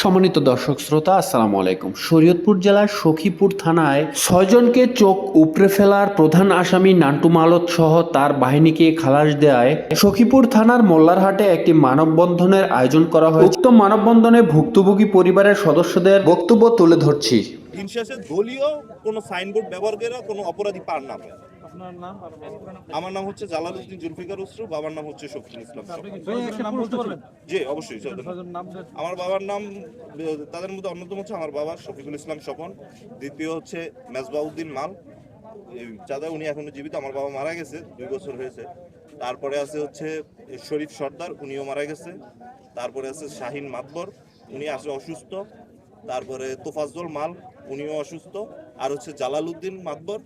সম্মানিত দর্শক শ্রোতা, আসসালামু আলাইকুম। শরীয়তপুর জেলার সখীপুর থানায় ছয়জনকে চোখ উপড়ে ফেলার প্রধান আসামি নান্টু মালত সহ তার বাহিনীকে খালাস দেয় সখীপুর থানার মোল্লারহাটে একটি মানববন্ধনের আয়োজন করা হয় উক্ত মানববন্ধনে ভুক্তভোগী পরিবারের সদস্যদের বক্তব্য তুলে ধরছি। দলীয় কোনো সাইনবোর্ড ব্যবহার করে কোনো অপরাধী পার না পায় আমার নাম হচ্ছে জালালউদ্দিন জুলফিকার উসরু বাবার নাম হচ্ছে শফিকুল ইসলাম জি অবশ্যই আমার বাবার নাম তাদের মধ্যে অন্যতম হচ্ছে আমার বাবা শফিকুল ইসলাম স্বপন দ্বিতীয় হচ্ছে মেজবাউদ্দিন মাল। চাঁদা উনি এখনও জীবিত আমার বাবা মারা গেছে দুই বছর হয়েছে। তারপরে আছে হচ্ছে শরীফ সর্দার উনিও মারা গেছে। তারপরে আছে শাহিন মাতবর উনি আছে অসুস্থ। তারপরে তোফাজ্জল মাল উনিও অসুস্থ। আর হচ্ছে জালালউদ্দিন মাতবর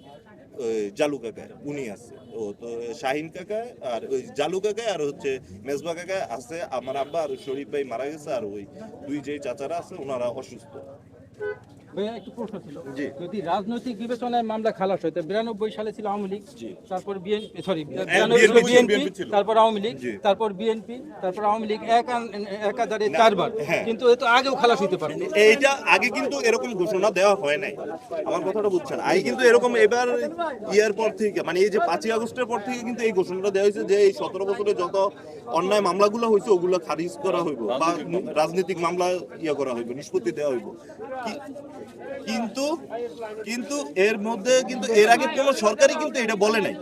জালু কাকা উনি আছে। ও, তো শাহিন কাকা আর ওই জালু কাকা আর হচ্ছে মেজবা কাকা আছে। আমার আব্বা আর শরীফ ভাই মারা গেছে আর ওই দুই যে চাচারা আছে, ওনারা অসুস্থ। ভাইয়া একটু প্রশ্ন ছিল। যদি রাজনৈতিক বিবেচনায় মামলা খালাস হইতো বিরানব্বই সালে ছিল আওয়ামী লীগ তারপর বিএনপি সরি বিএনপি তারপর আওয়ামী লীগ তারপর বিএনপি তারপর আওয়ামী লীগ এক চারবার। হ্যাঁ। কিন্তু এ তো আগেও খালাস হইতে পারে। এইটা আগে কিন্তু এরকম ঘোষণা দেওয়া হয় নাই। আমার কথাটা বুঝছেন। আগে কিন্তু এরকম এবার ইয়ার পর থেকে মানে এই যে পাঁচই আগস্টের পর থেকে কিন্তু এই ঘোষণাটা দেওয়া হয়েছে যে এই সতেরো বছরে যত অন্যায় মামলাগুলো হয়েছে ওগুলো খারিজ করা হইব বা রাজনৈতিক মামলা ইয়ে করা হইব নিষ্পত্তি দেওয়া হইব। কি- কিন্তু কিন্তু এর মধ্যে কিন্তু এর আগে কোনো সরকারই কিন্তু এটা বলে নাই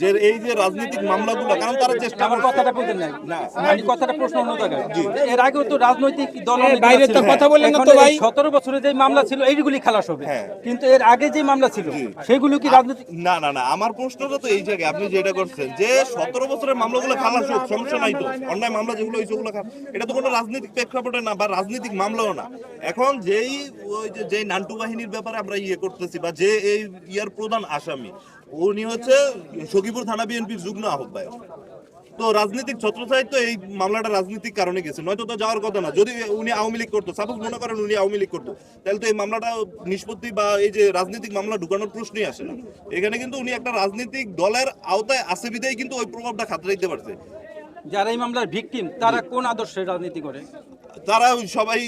যে এই যে রাজনৈতিক মামলাগুলো কারণ তারা চেষ্টা আমার কথাটা বলতেন নাই। না। আমি কথাটা প্রশ্ন অন্য জায়গায় এর আগেও তো রাজনৈতিক দল বাইরে তো কথা বললেন না তো ভাই। সতেরো বছরে যে মামলা ছিল এইগুলি খালাস হবে। হ্যাঁ। কিন্তু এর আগে যে মামলা ছিল সেগুলো কি রাজনৈতিক না না না আমার প্রশ্নটা তো এই জায়গায় আপনি যেটা করছেন যে সতেরো বছরের মামলাগুলো খালাস হোক সমস্যা নাই তো। অন্যায় মামলা যেগুলো হয়েছে ওগুলো এটা তো কোনো রাজনৈতিক প্রেক্ষাপটে না বা রাজনৈতিক মামলাও না। এখন যেই ওই যে যেই নান্টু বাহিনীর ব্যাপারে আমরা ইয়ে করতেছি বা যে এই ইয়ার প্রধান আসামি উনি হচ্ছে সখীপুর থানা বিএনপির যুগ্ম আহ্বায়ক। তো রাজনৈতিক ছত্রছায় তো এই মামলাটা রাজনৈতিক কারণে গেছে নয়তো তো যাওয়ার কথা না। যদি উনি আওয়ামী লীগ করতো সাপোজ মনে করেন উনি আওয়ামী লীগ করতো তাহলে তো এই মামলাটা নিষ্পত্তি বা এই যে রাজনৈতিক মামলা ঢুকানোর প্রশ্নই আসে না। এখানে কিন্তু উনি একটা রাজনৈতিক দলের আওতায় আসে বিধায় কিন্তু ওই প্রভাবটা খাতরাইতে পারছে। যারা এই মামলার ভিকটিম তারা কোন আদর্শে রাজনীতি করে? তারা সবাই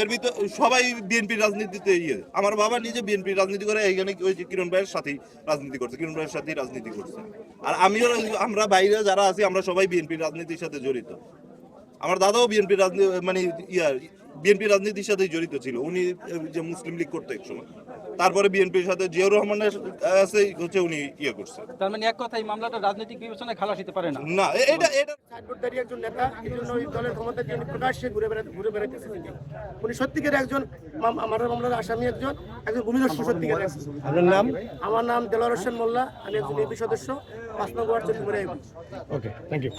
এর ভিতর সবাই বিএনপি রাজনীতিতে ইয়ে। আমার বাবা নিজে বিএনপি রাজনীতি করে, এইখানে ওই যে কিরণ ভাইয়ের সাথেই রাজনীতি করছে, কিরণ ভাইয়ের সাথেই রাজনীতি করছে। আর আমিও, আমরা বাইরে যারা আছি, আমরা সবাই বিএনপি রাজনীতির সাথে জড়িত। আমার দাদাও বিএনপি রাজনীতি মানে ইয়া বিএনপি রাজনীতির সাথে জড়িত ছিল। উনি যে মুসলিম লীগ করতো এক সময়। তারপরে বিএনপির সাথে জিয়াউর রহমানের কাছে হচ্ছে উনি ইয়ে করছে। তার মানে এক কথা এই মামলাটা রাজনৈতিক বিবেচনায় খালাস হতে পারে না। না এটা এটা সাইনবোর্ডধারী একজন নেতা এই জন্য ওই দলের ক্ষমতার জন্য প্রকাশ্যে ঘুরে বেড়াতে ঘুরে বেড়াইতেছে তিনি উনি সত্যিকার একজন মাম- আমার মামলার আসামি একজন একজন ভূমিদস্যু সত্যিকার আপনার নাম? আমার নাম দেলোয়ার হোসেন মোল্লা আমি একজন এপি সদস্য পাঁচ নম্বর ওয়ার্ড চন্দ্রপুরে ওকে থ্যাংক ইউ